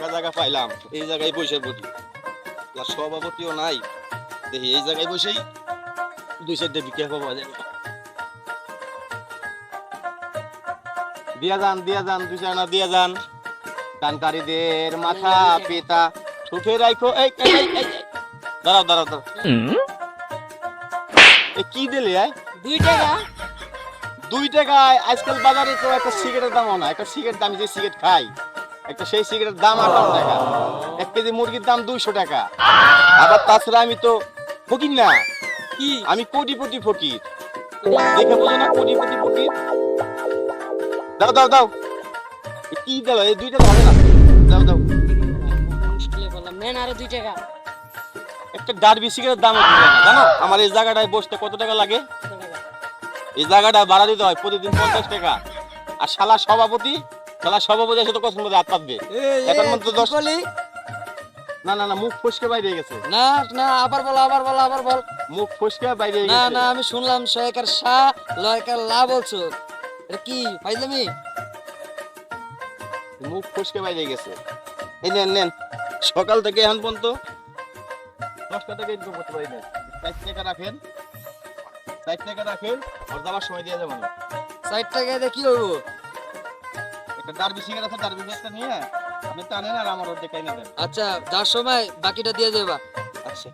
ফাঁকা জায়গা পাইলাম এই জায়গায় বসে পড়ি আর সভাপতিও নাই দেখি এই জায়গায় বসেই দুই চারটে পাওয়া যায় দিয়া যান দিয়া যান দুই দিয়া যান। দানকারীদের মাথা পিতা রাখো এই। দাঁড়াও দাঁড়াও দাঁড়াও। এ কি দিলে আয়? দুই টাকা। দুই টাকায় আজকাল বাজারে তো একটা সিগারেটের দাম না একটা সিগারেট দাম যে সিগারেট খাই। একটা সেই সিগারেটের দাম আঠারো টাকা। এক কেজি মুরগির দাম দুইশো টাকা। আবার তাছাড়া আমি তো ফকির না। কি? আমি কোটিপতি ফকির। দেখে বোঝো না কোটিপতি ফকির। দাও দাও দাও। কি দাও এই দুইটা তো হবে না। দাও দাও। বললাম নেন আরও দুই টাকা। একটা ডারবি সিগারেটের দাম জানো? আমার এই জায়গাটায় বসতে কত টাকা লাগে? এই জায়গাটা ভাড়া দিতে হয় প্রতিদিন পঞ্চাশ টাকা। আর শালা সভাপতি শালা সভাপতি এসে তো কখন মধ্যে হাত পাতবে। এখন মধ্যে দশ না না না মুখ ফসকে বাইরে গেছে। না না আবার বল আবার বল আবার বল। মুখ ফসকে বাইরে না গেছে। না আমি শুনলাম লয়কার লা বলছো। এটা কি ফাইজলামি? মুখ ফসকে বাইরে গেছে। এই নেন নেন। সকাল থেকে এখন পর্যন্ত দশটা থেকে ইনকাম করতে পারি না ষাট টাকা রাখেন। ষাট টাকা রাখেন। আর যাওয়ার সময় দিয়ে যাবেন। ষাট টাকা দিয়ে কি হইব একটা নিয়ে আপনি টানেন আর আমার অর্ধেক কাইনা দেন। আচ্ছা যার সময় বাকিটা দিয়ে দেবা। আচ্ছা।